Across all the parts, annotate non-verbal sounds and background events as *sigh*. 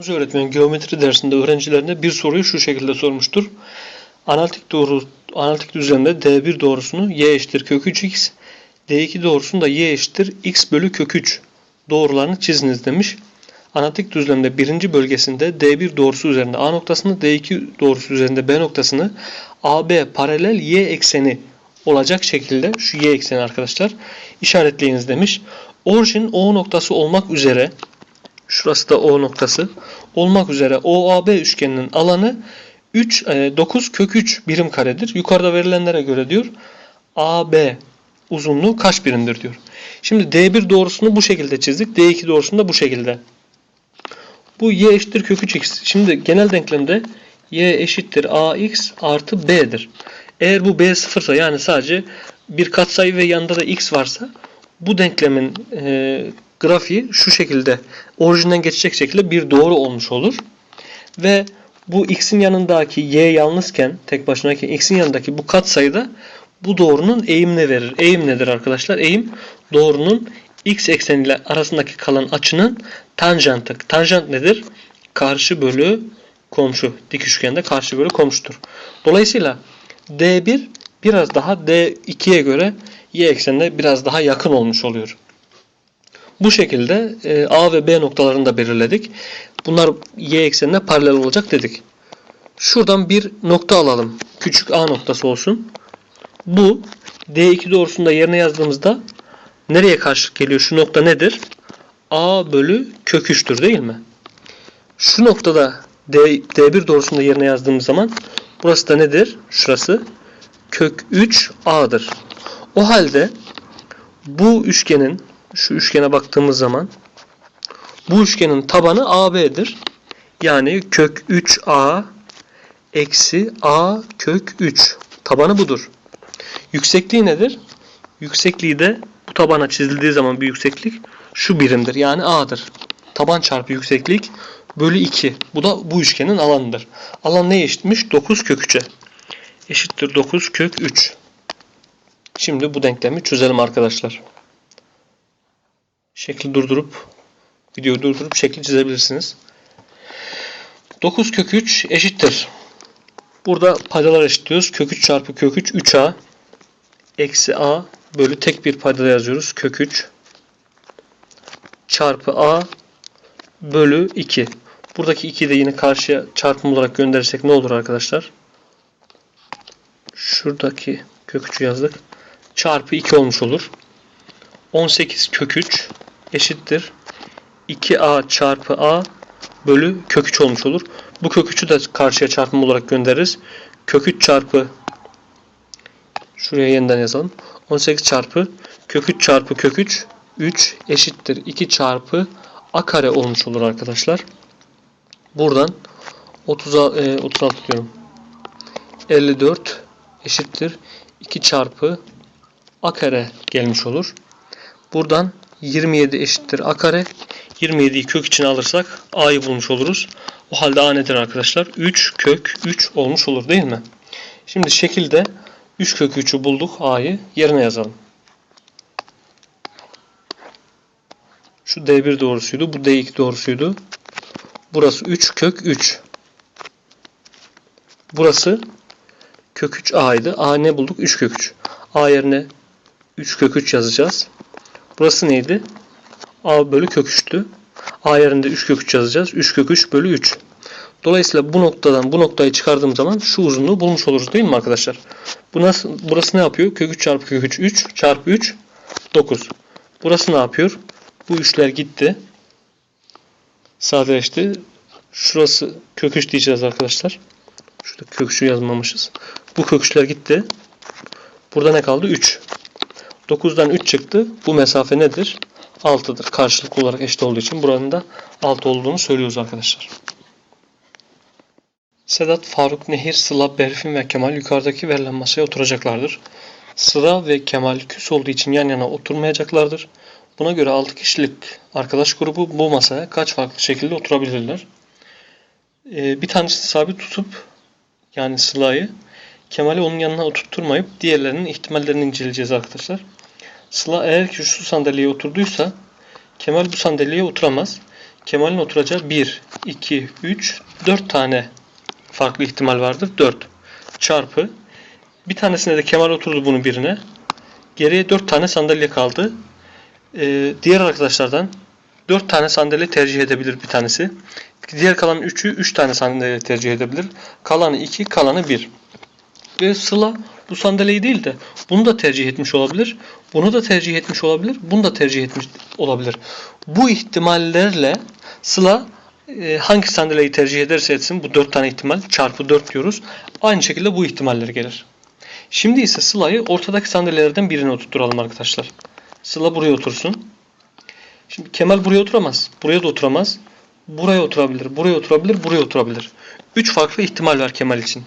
Hoca öğretmen geometri dersinde öğrencilerine bir soruyu şu şekilde sormuştur. Analitik doğru analitik düzlemde D1 doğrusunu y eşittir kök 3x, D2 doğrusunu da y eşittir x bölü kök 3 doğrularını çiziniz demiş. Analitik düzlemde birinci bölgesinde D1 doğrusu üzerinde A noktasını, D2 doğrusu üzerinde B noktasını AB paralel y ekseni olacak şekilde şu y ekseni arkadaşlar işaretleyiniz demiş. Orijin O noktası olmak üzere şurası da O noktası olmak üzere OAB üçgeninin alanı 3 e, 9 kök 3 birim karedir. Yukarıda verilenlere göre diyor AB uzunluğu kaç birimdir diyor. Şimdi D1 doğrusunu bu şekilde çizdik. D2 doğrusunu da bu şekilde. Bu y eşittir kök 3x. Şimdi genel denklemde y eşittir ax artı b'dir. Eğer bu b sıfırsa yani sadece bir katsayı ve yanında da x varsa bu denklemin e, grafiği şu şekilde orijinden geçecek şekilde bir doğru olmuş olur. Ve bu x'in yanındaki y yalnızken tek başınaki x'in yanındaki bu katsayıda bu doğrunun eğimini verir. Eğim nedir arkadaşlar? Eğim doğrunun x ekseniyle arasındaki kalan açının tanjantı. Tanjant nedir? Karşı bölü komşu. Dik üçgende karşı bölü komşudur. Dolayısıyla D1 biraz daha D2'ye göre y eksenine biraz daha yakın olmuş oluyor. Bu şekilde e, A ve B noktalarını da belirledik. Bunlar y eksenine paralel olacak dedik. Şuradan bir nokta alalım. Küçük A noktası olsun. Bu D2 doğrusunda yerine yazdığımızda nereye karşı geliyor? Şu nokta nedir? A bölü kök 3'tür değil mi? Şu noktada D, D1 doğrusunda yerine yazdığımız zaman burası da nedir? Şurası kök 3 A'dır. O halde bu üçgenin şu üçgene baktığımız zaman bu üçgenin tabanı AB'dir. Yani kök 3A eksi A kök 3. Tabanı budur. Yüksekliği nedir? Yüksekliği de bu tabana çizildiği zaman bir yükseklik şu birimdir. Yani A'dır. Taban çarpı yükseklik bölü 2. Bu da bu üçgenin alanıdır. Alan ne eşitmiş? 9 kök 3'e. Eşittir 9 kök 3. Şimdi bu denklemi çözelim arkadaşlar. Şekli durdurup videoyu durdurup şekli çizebilirsiniz. 9 kök 3 eşittir. Burada paydalar eşitliyoruz. Kök 3 çarpı kök 3 3a eksi a bölü tek bir paydada yazıyoruz. Kök 3 çarpı a bölü 2. Buradaki 2'yi de yine karşıya çarpım olarak gönderirsek ne olur arkadaşlar? Şuradaki kök 3'ü yazdık. Çarpı 2 olmuş olur. 18 kök 3 eşittir. 2a çarpı a bölü kök 3 olmuş olur. Bu kök 3'ü de karşıya çarpım olarak göndeririz. Kök 3 çarpı şuraya yeniden yazalım. 18 çarpı kök 3 çarpı kök 3 3 eşittir 2 çarpı a kare olmuş olur arkadaşlar. Buradan 30, e, 36 diyorum. 54 eşittir 2 çarpı a kare gelmiş olur. Buradan 27 eşittir a kare. 27'yi kök içine alırsak a'yı bulmuş oluruz. O halde a nedir arkadaşlar? 3 kök 3 olmuş olur değil mi? Şimdi şekilde 3 kök 3'ü bulduk a'yı yerine yazalım. Şu D1 doğrusuydu. Bu D2 doğrusuydu. Burası 3 kök 3. Burası kök 3 a'ydı. A ne bulduk? 3 kök 3. A yerine 3 kök 3 yazacağız. Burası neydi? A bölü kök 3'tü. A yerinde 3 kök 3 yazacağız. 3 kök 3 bölü 3. Dolayısıyla bu noktadan bu noktayı çıkardığım zaman şu uzunluğu bulmuş oluruz değil mi arkadaşlar? Bu nasıl, burası ne yapıyor? Kök 3 çarpı kök 3 3 çarpı 3 9. Burası ne yapıyor? Bu üçler gitti. Sadeleşti. Şurası kök 3 diyeceğiz arkadaşlar. Şurada kök 3'ü yazmamışız. Bu kök 3'ler gitti. Burada ne kaldı? 3. 9'dan 3 çıktı. Bu mesafe nedir? 6'dır. Karşılıklı olarak eşit olduğu için buranın da 6 olduğunu söylüyoruz arkadaşlar. Sedat, Faruk, Nehir, Sıla, Berfin ve Kemal yukarıdaki verilen masaya oturacaklardır. Sıla ve Kemal küs olduğu için yan yana oturmayacaklardır. Buna göre 6 kişilik arkadaş grubu bu masaya kaç farklı şekilde oturabilirler? Ee, bir tanesi sabit tutup yani Sıla'yı Kemal'i onun yanına oturtturmayıp diğerlerinin ihtimallerini inceleyeceğiz arkadaşlar. Sıla eğer ki şu sandalyeye oturduysa Kemal bu sandalyeye oturamaz. Kemal'in oturacağı 1, 2, 3, 4 tane farklı ihtimal vardır. 4 çarpı bir tanesine de Kemal oturdu bunun birine. Geriye 4 tane sandalye kaldı. Ee, diğer arkadaşlardan 4 tane sandalye tercih edebilir bir tanesi. Diğer kalan 3'ü 3 tane sandalye tercih edebilir. Kalanı 2, kalanı 1. Ve Sıla bu sandalyeyi değil de bunu da tercih etmiş olabilir. Bunu da tercih etmiş olabilir. Bunu da tercih etmiş olabilir. Bu ihtimallerle Sıla e, hangi sandalyeyi tercih ederse etsin bu 4 tane ihtimal çarpı 4 diyoruz. Aynı şekilde bu ihtimaller gelir. Şimdi ise Sıla'yı ortadaki sandalyelerden birine oturtturalım arkadaşlar. Sıla buraya otursun. Şimdi Kemal buraya oturamaz. Buraya da oturamaz. Buraya oturabilir. Buraya oturabilir. Buraya oturabilir. 3 farklı ihtimal var Kemal için.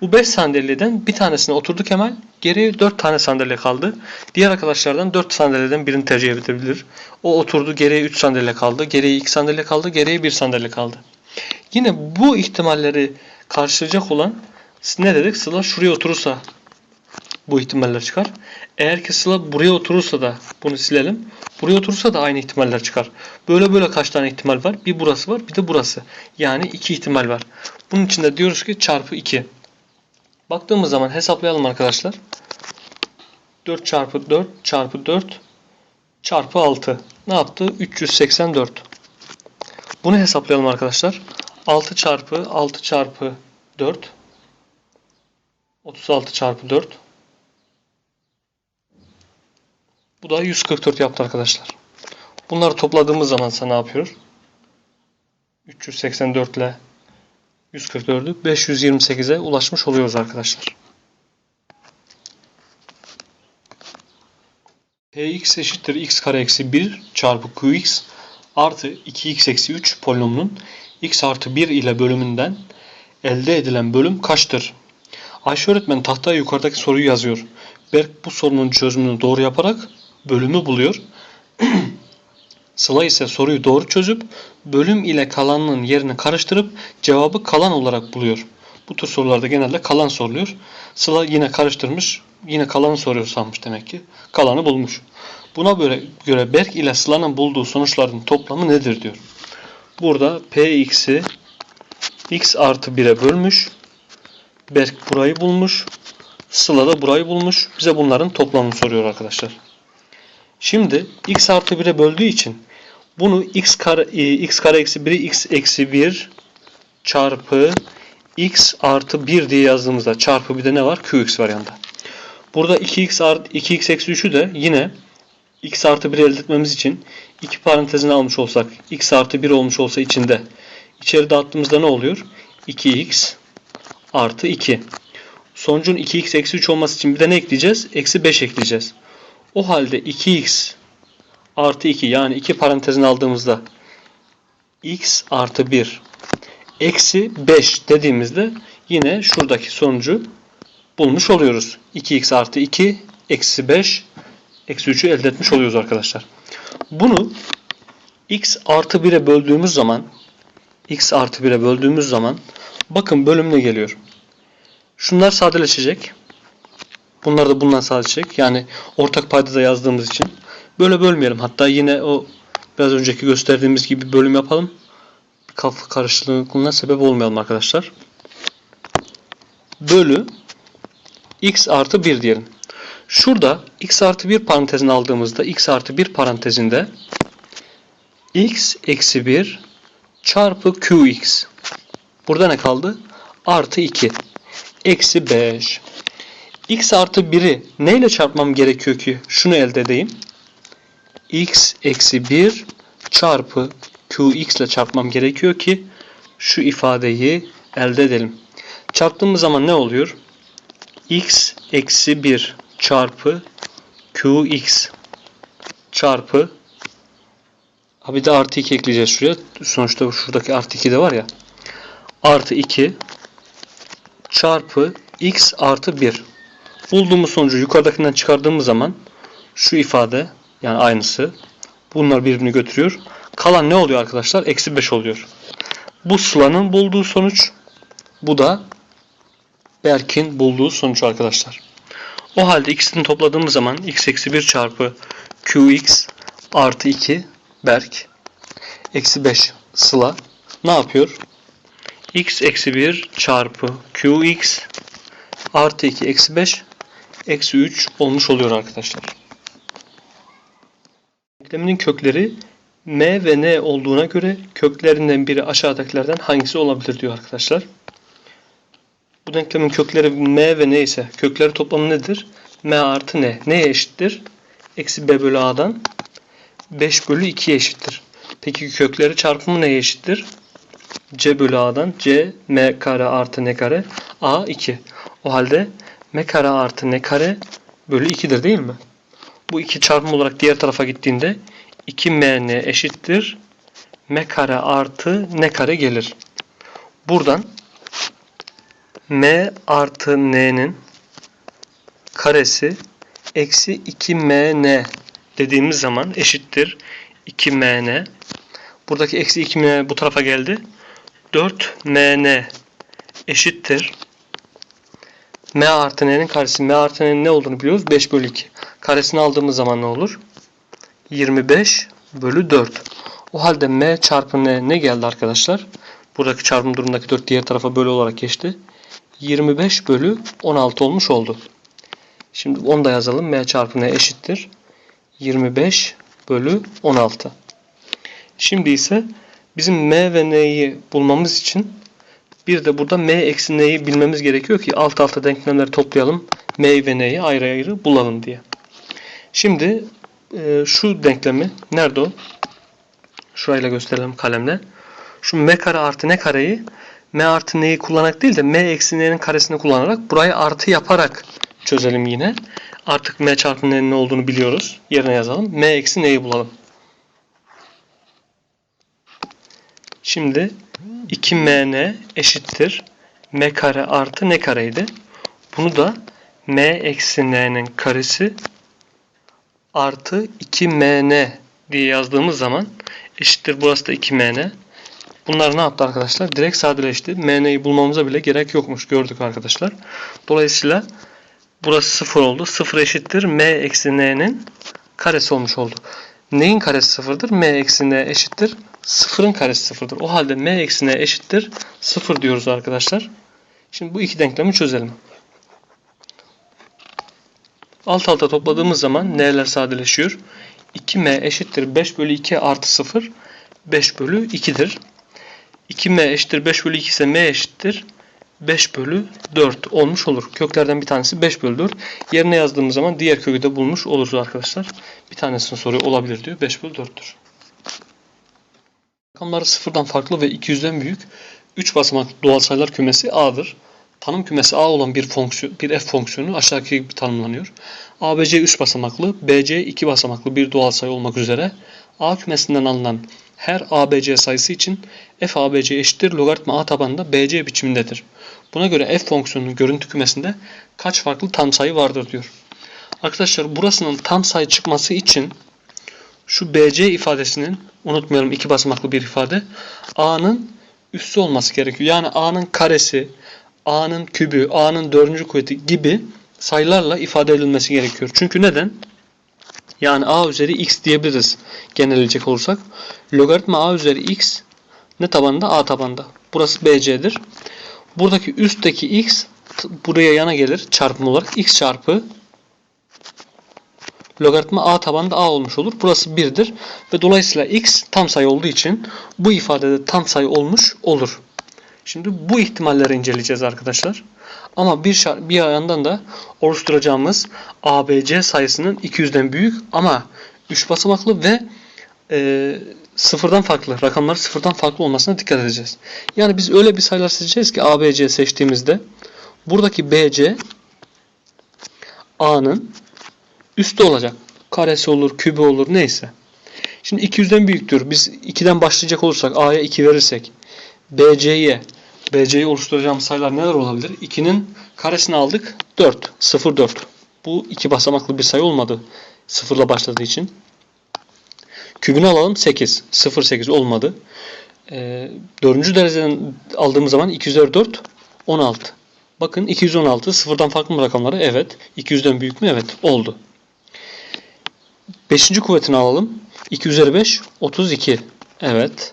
Bu 5 sandalyeden bir tanesine oturdu Kemal. Geriye 4 tane sandalye kaldı. Diğer arkadaşlardan 4 sandalyeden birini tercih edebilir. O oturdu. Geriye 3 sandalye kaldı. Geriye 2 sandalye kaldı. Geriye 1 sandalye kaldı. Yine bu ihtimalleri karşılayacak olan ne dedik? Sıla şuraya oturursa bu ihtimaller çıkar. Eğer ki Sıla buraya oturursa da bunu silelim. Buraya oturursa da aynı ihtimaller çıkar. Böyle böyle kaç tane ihtimal var? Bir burası var bir de burası. Yani iki ihtimal var. Bunun için de diyoruz ki çarpı 2. Baktığımız zaman hesaplayalım arkadaşlar. 4 çarpı 4 çarpı 4 çarpı 6. Ne yaptı? 384. Bunu hesaplayalım arkadaşlar. 6 çarpı 6 çarpı 4 36 çarpı 4 Bu da 144 yaptı arkadaşlar. Bunları topladığımız zaman ise ne yapıyor? 384 ile 144'ü 528'e ulaşmış oluyoruz arkadaşlar. Px eşittir x kare eksi 1 çarpı qx artı 2x eksi 3 polinomunun x artı 1 ile bölümünden elde edilen bölüm kaçtır? Ayşe öğretmen tahtaya yukarıdaki soruyu yazıyor. Berk bu sorunun çözümünü doğru yaparak bölümü buluyor. *clears throat* Sıla ise soruyu doğru çözüp bölüm ile kalanın yerini karıştırıp cevabı kalan olarak buluyor. Bu tür sorularda genelde kalan soruluyor. Sıla yine karıştırmış, yine kalanı soruyor sanmış demek ki. Kalanı bulmuş. Buna göre, göre Berk ile Sıla'nın bulduğu sonuçların toplamı nedir diyor. Burada Px'i x artı 1'e bölmüş. Berk burayı bulmuş. Sıla da burayı bulmuş. Bize bunların toplamını soruyor arkadaşlar. Şimdi x artı 1'e böldüğü için bunu x kare, e, x kare eksi 1'i x eksi 1 çarpı x artı 1 diye yazdığımızda çarpı bir de ne var? qx var yanında. Burada 2x artı 2x eksi 3'ü de yine x artı 1 elde etmemiz için iki parantezini almış olsak x artı 1 olmuş olsa içinde içeri dağıttığımızda ne oluyor? 2x artı 2. Sonucun 2x eksi 3 olması için bir de ne ekleyeceğiz? Eksi 5 ekleyeceğiz. O halde 2x artı 2 yani iki parantezini aldığımızda x artı 1 eksi 5 dediğimizde yine şuradaki sonucu bulmuş oluyoruz. 2x artı 2 eksi 5 eksi 3'ü elde etmiş oluyoruz arkadaşlar. Bunu x artı 1'e böldüğümüz zaman x artı 1'e böldüğümüz zaman bakın bölüm ne geliyor? Şunlar sadeleşecek. Bunlar da bundan sadeleşecek. Yani ortak payda da yazdığımız için. Böyle bölmeyelim. Hatta yine o biraz önceki gösterdiğimiz gibi bölüm yapalım. Kafa karışıklığına sebep olmayalım arkadaşlar. Bölü x artı 1 diyelim. Şurada x artı 1 parantezini aldığımızda x artı 1 parantezinde x eksi 1 çarpı qx. Burada ne kaldı? Artı 2. Eksi 5. x artı 1'i neyle çarpmam gerekiyor ki şunu elde edeyim? x eksi 1 çarpı qx ile çarpmam gerekiyor ki şu ifadeyi elde edelim. Çarptığımız zaman ne oluyor? x eksi 1 çarpı qx çarpı ha bir de artı 2 ekleyeceğiz şuraya. Sonuçta şuradaki artı 2 de var ya. Artı 2 çarpı x artı 1. Bulduğumuz sonucu yukarıdakinden çıkardığımız zaman şu ifade yani aynısı bunlar birbirini götürüyor. Kalan ne oluyor arkadaşlar? Eksi 5 oluyor. Bu Sıla'nın bulduğu sonuç. Bu da Berk'in bulduğu sonuç arkadaşlar. O halde ikisini topladığımız zaman x eksi 1 çarpı qx artı 2 Berk eksi 5 sıla ne yapıyor? x eksi 1 çarpı qx artı 2 eksi 5 eksi 3 olmuş oluyor arkadaşlar. Denkleminin kökleri m ve n olduğuna göre köklerinden biri aşağıdakilerden hangisi olabilir diyor arkadaşlar. Bu denklemin kökleri m ve n ise kökleri toplamı nedir? m artı n. Neye eşittir? Eksi b bölü a'dan 5 bölü 2'ye eşittir. Peki kökleri çarpımı neye eşittir? c bölü a'dan c m kare artı n kare a 2. O halde m kare artı n kare bölü 2'dir değil mi? Bu iki çarpım olarak diğer tarafa gittiğinde 2mn eşittir m kare artı n kare gelir. Buradan m artı n'nin karesi eksi 2mn dediğimiz zaman eşittir 2mn. Buradaki eksi 2mn bu tarafa geldi. 4mn eşittir. M artı n'nin karesi. m artı n'nin ne olduğunu biliyoruz. 5 bölü 2. Karesini aldığımız zaman ne olur? 25 bölü 4. O halde m çarpı n ne geldi arkadaşlar? Buradaki çarpım durumundaki 4 diğer tarafa bölü olarak geçti. 25 bölü 16 olmuş oldu. Şimdi onu da yazalım. m çarpı n eşittir. 25 bölü 16. Şimdi ise bizim m ve n'yi bulmamız için bir de burada m eksi n'yi bilmemiz gerekiyor ki alt alta denklemleri toplayalım. m ve n'yi ayrı ayrı bulalım diye. Şimdi e, şu denklemi nerede o? Şurayla gösterelim kalemle. Şu m kare artı n kareyi m artı n'yi kullanarak değil de m eksi n'nin karesini kullanarak burayı artı yaparak çözelim yine. Artık m çarpı n'nin ne olduğunu biliyoruz. Yerine yazalım. m eksi n'yi bulalım. Şimdi 2mn eşittir m kare artı n kareydi. Bunu da m eksi n'nin karesi artı 2mn diye yazdığımız zaman eşittir burası da 2mn. Bunlar ne yaptı arkadaşlar? Direkt sadeleşti. mn'yi bulmamıza bile gerek yokmuş gördük arkadaşlar. Dolayısıyla burası 0 oldu. 0 eşittir m eksi n'nin karesi olmuş oldu. Neyin karesi sıfırdır? m eksi n eşittir. Sıfırın karesi sıfırdır. O halde m eksi n eşittir. Sıfır diyoruz arkadaşlar. Şimdi bu iki denklemi çözelim. Alt alta topladığımız zaman n'ler sadeleşiyor. 2m eşittir 5 bölü 2 artı 0 5 bölü 2'dir. 2m eşittir 5 bölü 2 ise m eşittir 5 bölü 4 olmuş olur. Köklerden bir tanesi 5 bölü 4. Yerine yazdığımız zaman diğer kökü de bulmuş oluruz arkadaşlar. Bir tanesini soruyor olabilir diyor. 5 bölü 4'tür. Rakamları sıfırdan farklı ve 200'den büyük 3 basamaklı doğal sayılar kümesi A'dır. Tanım kümesi A olan bir fonksiyon, bir f fonksiyonu aşağıdaki gibi tanımlanıyor. ABC 3 basamaklı, BC 2 basamaklı bir doğal sayı olmak üzere A kümesinden alınan her ABC sayısı için f ABC eşittir logaritma A tabanında BC biçimindedir. Buna göre f fonksiyonunun görüntü kümesinde kaç farklı tam sayı vardır diyor. Arkadaşlar burasının tam sayı çıkması için şu BC ifadesinin unutmayalım iki basamaklı bir ifade A'nın üssü olması gerekiyor. Yani A'nın karesi, A'nın kübü, A'nın dördüncü kuvveti gibi sayılarla ifade edilmesi gerekiyor. Çünkü neden? Yani A üzeri X diyebiliriz genelleyecek olursak. Logaritma A üzeri X ne tabanda? A tabanda. Burası BC'dir. Buradaki üstteki X buraya yana gelir çarpım olarak. X çarpı logaritma a tabanda a olmuş olur. Burası 1'dir ve dolayısıyla x tam sayı olduğu için bu ifadede tam sayı olmuş olur. Şimdi bu ihtimalleri inceleyeceğiz arkadaşlar. Ama bir, bir yandan da oluşturacağımız ABC sayısının 200'den büyük ama 3 basamaklı ve e, sıfırdan farklı, rakamları sıfırdan farklı olmasına dikkat edeceğiz. Yani biz öyle bir sayılar seçeceğiz ki ABC seçtiğimizde buradaki BC A'nın üstü olacak. Karesi olur, kübü olur neyse. Şimdi 200'den büyüktür. Biz 2'den başlayacak olursak A'ya 2 verirsek BC'ye BC'yi oluşturacağımız sayılar neler olabilir? 2'nin karesini aldık. 4. 0, 4. Bu iki basamaklı bir sayı olmadı. Sıfırla başladığı için. Kübünü alalım 8. 0, 8 olmadı. Ee, dördüncü dereceden aldığımız zaman 2 üzeri 4 16. Bakın 216 sıfırdan farklı mı rakamları? Evet. 200'den büyük mü? Evet. Oldu. Beşinci kuvvetini alalım. 2 üzeri 5 32. Evet.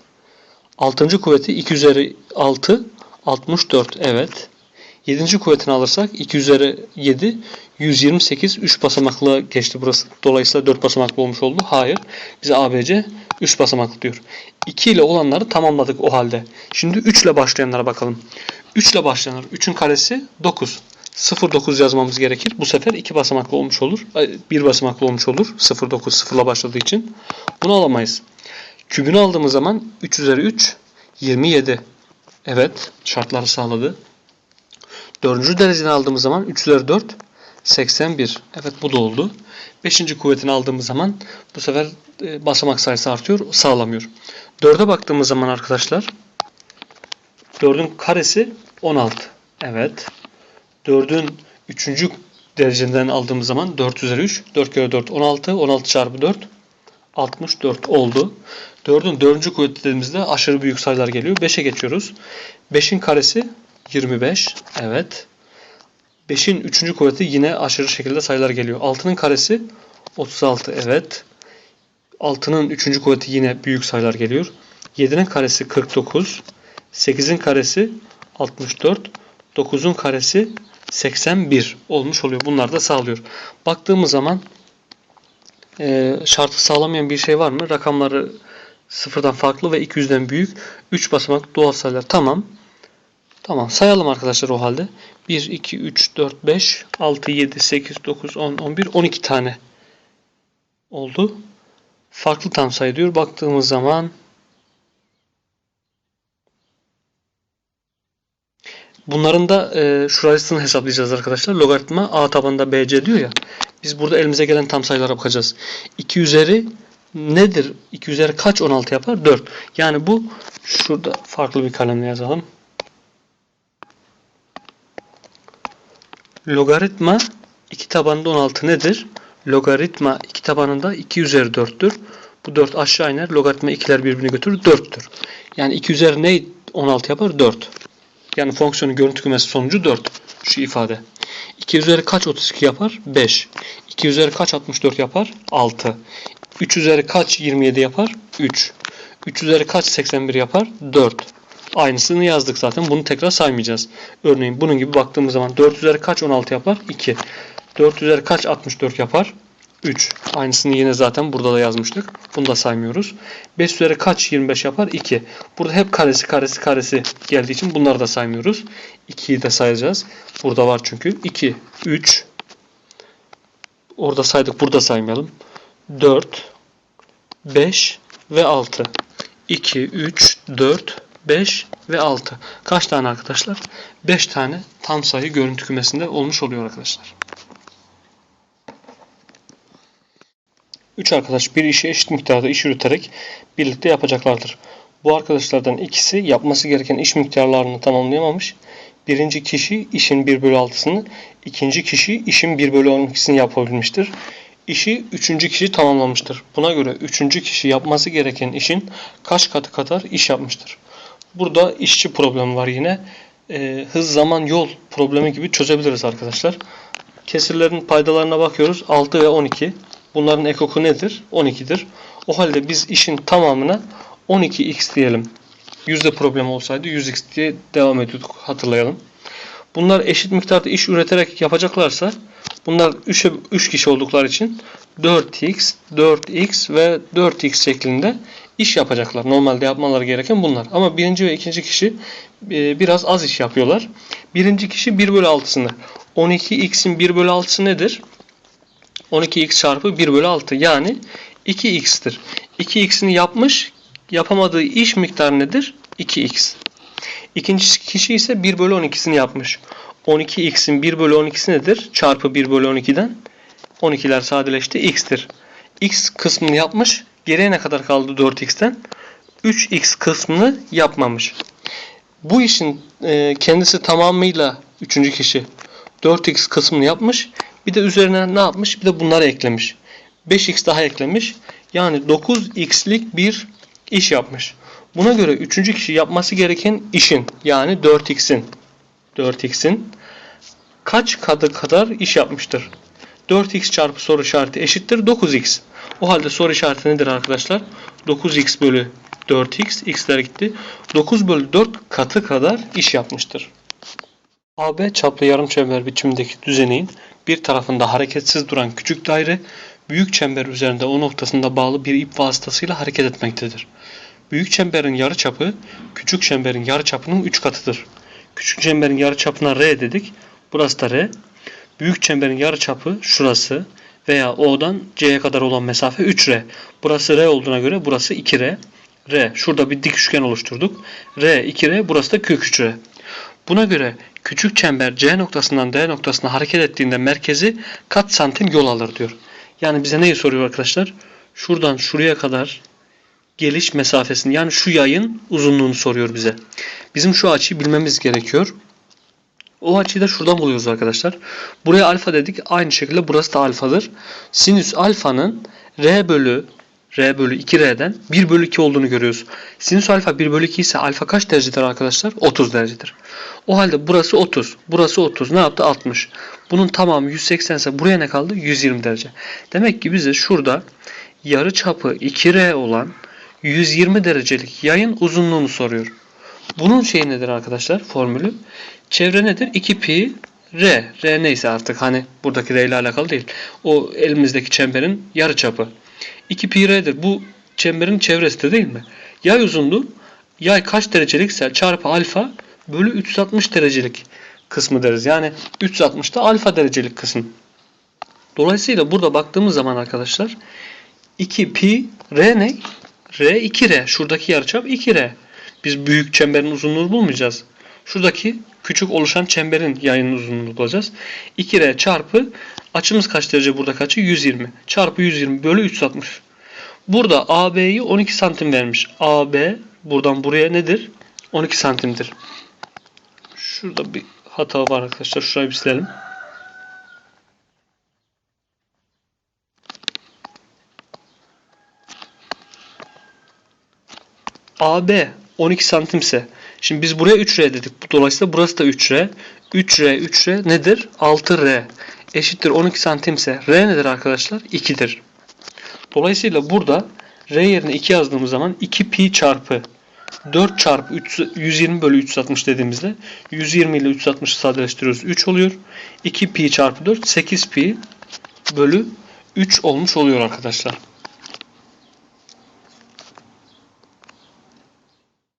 6. kuvveti 2 üzeri 6 64. Evet. 7. kuvvetini alırsak 2 üzeri 7 128 3 basamaklı geçti burası. Dolayısıyla 4 basamaklı olmuş oldu. Hayır. Bize ABC 3 basamaklı diyor. 2 ile olanları tamamladık o halde. Şimdi 3 ile başlayanlara bakalım. 3 ile başlayanlar. 3'ün karesi 9. 0,9 yazmamız gerekir. Bu sefer 2 basamaklı olmuş olur. 1 basamaklı olmuş olur. 0,9 0 ile başladığı için. Bunu alamayız. Kübünü aldığımız zaman 3 üzeri 3 27. Evet şartları sağladı. Dördüncü dereceni aldığımız zaman 3 üzeri 4 81. Evet bu da oldu. Beşinci kuvvetini aldığımız zaman bu sefer e, basamak sayısı artıyor. Sağlamıyor. 4'e baktığımız zaman arkadaşlar 4'ün karesi 16. Evet. 4'ün 3. dereceden aldığımız zaman 4 üzeri 3. 4 kere 4 16. 16 çarpı 4 64 oldu. 4'ün 4. kuvveti dediğimizde aşırı büyük sayılar geliyor. 5'e geçiyoruz. 5'in karesi 25. Evet. 5'in 3. kuvveti yine aşırı şekilde sayılar geliyor. 6'nın karesi 36. Evet. 6'nın 3. kuvveti yine büyük sayılar geliyor. 7'nin karesi 49. 8'in karesi 64. 9'un karesi 81 olmuş oluyor. Bunlar da sağlıyor. Baktığımız zaman e, şartı sağlamayan bir şey var mı? Rakamları sıfırdan farklı ve 200'den büyük. 3 basamak doğal sayılar. Tamam. Tamam sayalım arkadaşlar o halde. 1, 2, 3, 4, 5, 6, 7, 8, 9, 10, 11, 12 tane oldu. Farklı tam sayı diyor. Baktığımız zaman bunların da e, şurasını hesaplayacağız arkadaşlar. Logaritma A tabanında BC diyor ya. Biz burada elimize gelen tam sayılara bakacağız. 2 üzeri nedir? 2 üzeri kaç 16 yapar? 4. Yani bu şurada farklı bir kalemle yazalım. Logaritma 2 tabanında 16 nedir? Logaritma 2 tabanında 2 üzeri 4'tür. Bu 4 aşağı iner. Logaritma 2'ler birbirini götürür. 4'tür. Yani 2 üzeri ne 16 yapar? 4. Yani fonksiyonun görüntü kümesi sonucu 4. Şu ifade. 2 üzeri kaç 32 yapar? 5. 2 üzeri kaç 64 yapar? 6. 3 üzeri kaç 27 yapar? 3. 3 üzeri kaç 81 yapar? 4. Aynısını yazdık zaten. Bunu tekrar saymayacağız. Örneğin bunun gibi baktığımız zaman 4 üzeri kaç 16 yapar? 2. 4 üzeri kaç 64 yapar? 3. Aynısını yine zaten burada da yazmıştık. Bunu da saymıyoruz. 5 üzeri kaç 25 yapar? 2. Burada hep karesi karesi karesi geldiği için bunları da saymıyoruz. 2'yi de sayacağız. Burada var çünkü. 2, 3. Orada saydık. Burada saymayalım. 4, 5 ve 6. 2, 3, 4, 5 ve 6. Kaç tane arkadaşlar? 5 tane tam sayı görüntü kümesinde olmuş oluyor arkadaşlar. 3 arkadaş bir işi eşit miktarda iş yürüterek birlikte yapacaklardır. Bu arkadaşlardan ikisi yapması gereken iş miktarlarını tamamlayamamış. Birinci kişi işin 1 bölü 6'sını, ikinci kişi işin 1 bölü 12'sini yapabilmiştir. İşi üçüncü kişi tamamlamıştır. Buna göre üçüncü kişi yapması gereken işin kaç katı kadar iş yapmıştır. Burada işçi problemi var yine. E, hız, zaman, yol problemi gibi çözebiliriz arkadaşlar. Kesirlerin paydalarına bakıyoruz. 6 ve 12. Bunların ekoku nedir? 12'dir. O halde biz işin tamamına 12x diyelim. Yüzde problem olsaydı 100x diye devam ediyorduk. Hatırlayalım. Bunlar eşit miktarda iş üreterek yapacaklarsa bunlar 3, 3 kişi oldukları için 4x, 4x ve 4x şeklinde iş yapacaklar. Normalde yapmaları gereken bunlar. Ama birinci ve ikinci kişi e, biraz az iş yapıyorlar. Birinci kişi 1 bölü 6'sını. 12x'in 1 bölü 6'sı nedir? 12x çarpı 1 bölü 6 yani 2x'tir. 2x'ini yapmış yapamadığı iş miktarı nedir? 2x. İkinci kişi ise 1 bölü 12'sini yapmış. 12x'in 1 bölü 12'si nedir? Çarpı 1 bölü 12'den 12'ler sadeleşti. x'tir. x kısmını yapmış. Geriye ne kadar kaldı 4x'ten? 3x kısmını yapmamış. Bu işin e, kendisi tamamıyla 3. kişi 4x kısmını yapmış. Bir de üzerine ne yapmış? Bir de bunları eklemiş. 5x daha eklemiş. Yani 9x'lik bir iş yapmış. Buna göre 3. kişi yapması gereken işin yani 4x'in 4x'in kaç katı kadar iş yapmıştır? 4x çarpı soru işareti eşittir 9x. O halde soru işareti nedir arkadaşlar? 9x bölü 4x, x'ler gitti. 9 bölü 4 katı kadar iş yapmıştır. AB çaplı yarım çember biçimindeki düzeneğin bir tarafında hareketsiz duran küçük daire, büyük çember üzerinde o noktasında bağlı bir ip vasıtasıyla hareket etmektedir. Büyük çemberin yarıçapı, küçük çemberin yarıçapının 3 katıdır. Küçük çemberin yarıçapına R dedik. Burası da R. Büyük çemberin yarıçapı şurası veya O'dan C'ye kadar olan mesafe 3R. Burası R olduğuna göre burası 2R. R. Şurada bir dik üçgen oluşturduk. R 2R burası da kök 3R. Buna göre küçük çember C noktasından D noktasına hareket ettiğinde merkezi kaç santim yol alır diyor. Yani bize neyi soruyor arkadaşlar? Şuradan şuraya kadar geliş mesafesini yani şu yayın uzunluğunu soruyor bize. Bizim şu açıyı bilmemiz gerekiyor. O açıyı da şuradan buluyoruz arkadaşlar. Buraya alfa dedik. Aynı şekilde burası da alfadır. Sinüs alfanın R bölü R bölü 2R'den 1 bölü 2 olduğunu görüyoruz. Sinüs alfa 1 bölü 2 ise alfa kaç derecedir arkadaşlar? 30 derecedir. O halde burası 30. Burası 30. Ne yaptı? 60. Bunun tamamı 180 ise buraya ne kaldı? 120 derece. Demek ki bize şurada yarı çapı 2R olan 120 derecelik yayın uzunluğunu soruyor. Bunun şeyi nedir arkadaşlar? Formülü. Çevre nedir? 2 pi r. R neyse artık hani buradaki r ile alakalı değil. O elimizdeki çemberin yarı çapı. 2 pi r'dir. Bu çemberin çevresi de değil mi? Yay uzunluğu yay kaç derecelikse çarpı alfa bölü 360 derecelik kısmı deriz. Yani 360 da alfa derecelik kısım. Dolayısıyla burada baktığımız zaman arkadaşlar 2 pi r ne? R 2R. Şuradaki yarıçap 2R. Biz büyük çemberin uzunluğunu bulmayacağız. Şuradaki küçük oluşan çemberin yayının uzunluğunu bulacağız. 2R çarpı açımız kaç derece burada kaçı? 120. Çarpı 120 bölü 360. Burada AB'yi 12 santim vermiş. AB buradan buraya nedir? 12 santimdir. Şurada bir hata var arkadaşlar. Şurayı bir silelim. AB 12 santimse şimdi biz buraya 3R dedik. Dolayısıyla burası da 3R. 3R 3R nedir? 6R eşittir 12 santimse R nedir arkadaşlar? 2'dir. Dolayısıyla burada R yerine 2 yazdığımız zaman 2 pi çarpı 4 çarpı 3, 120 bölü 360 dediğimizde 120 ile 360'ı sadeleştiriyoruz. 3 oluyor. 2 pi çarpı 4 8 pi bölü 3 olmuş oluyor arkadaşlar.